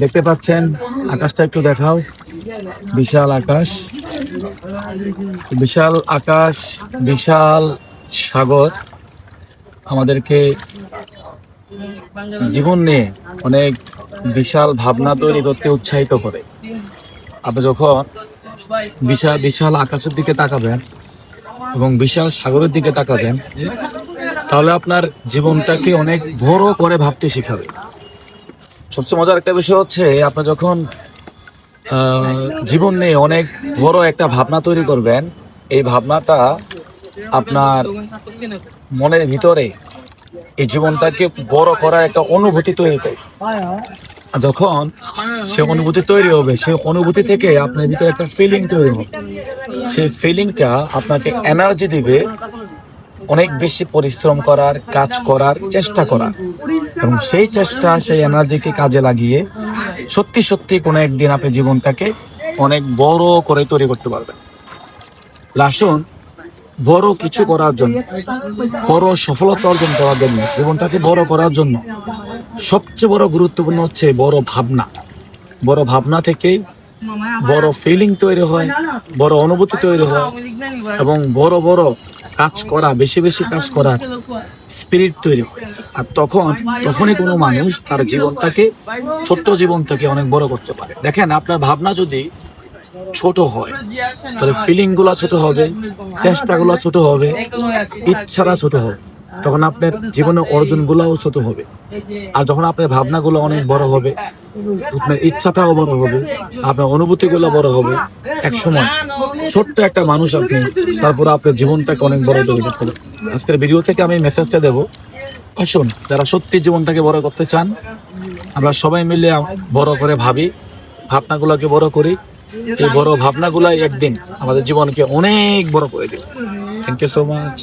দেখতে পাচ্ছেন, আকাশটা একটু দেখাও। বিশাল আকাশ। বিশাল আকাশ, বিশাল সাগর আমাদেরকে জীবন নিয়ে অনেক বিশাল ভাবনা তৈরি করতে উৎসাহিত করে। আপনি যখন বিশাল বিশাল আকাশের দিকে তাকাবেন এবং বিশাল সাগরের দিকে তাকাবেন, তাহলে আপনার জীবনটাকে অনেক বড় করে ভাবতে শেখাবে। সবচেয়ে মজার একটা বিষয় হচ্ছে, আপনি যখন জীবন নিয়ে অনেক বড় একটা ভাবনা তৈরি করবেন, এই ভাবনাটা আপনার মনের ভিতরে এই জীবনটাকে বড় করার একটা অনুভূতি তৈরি করে যখন সে অনুভূতি তৈরি হবে সেই অনুভূতি থেকে আপনার ভিতরে একটা ফিলিং তৈরি হবে। সেই ফিলিংটা আপনাকে এনার্জি দিবে অনেক বেশি পরিশ্রম করার, কাজ করার চেষ্টা করার। এবং সেই চেষ্টা, সেই এনার্জিকে কাজে লাগিয়ে সত্যি সত্যি কোনো একদিন আপনি জীবনটাকে অনেক বড় করে তৈরি করতে পারবেন। লাসুন, বড় কিছু করার জন্য, বড় সফলতা অর্জন করার জন্য, জীবনটাকে বড় করার জন্য সবচেয়ে বড় গুরুত্বপূর্ণ হচ্ছে বড় ভাবনা। বড় ভাবনা থেকে বড় ফিলিং তৈরি হয়, বড় অনুভূতি তৈরি হয় এবং বড় বড় কাজ করা, বেশি বেশি কাজ করার স্পিরিট তৈরি হয়। আর তখন, তখনই কোনো মানুষ তার জীবনটাকে, ছোট্ট জীবন থেকে অনেক বড় করতে পারে। দেখেন, আপনার ভাবনা যদি ছোট হয়, তাহলে ফিলিংগুলা ছোট হবে, চেষ্টাগুলো ছোট হবে, ইচ্ছাটা ছোট হবে। তখন আপনার জীবনের অর্জনগুলোও ছোট হবে। আর যখন আপনার ভাবনাগুলো অনেক বড় হবে আপনার ইচ্ছাটাও বড় হবে, আপনার অনুভূতি গুলো বড় হবে এক সময়। ছোট্ট একটা মানুষ আপনি, তারপরে আপনার জীবনটাকে অনেক বড় তৈরি করতে আজকের ভিডিও থেকে আমি মেসেজটা দেবো। আসুন, যারা সত্যি জীবনটাকে বড় করতে চান, আমরা সবাই মিলে বড় করে ভাবি, ভাবনাগুলোকে বড় করি। এই বড় ভাবনাগুলাই একদিন আমাদের জীবনকে অনেক বড় করে দেবে। Thank you so much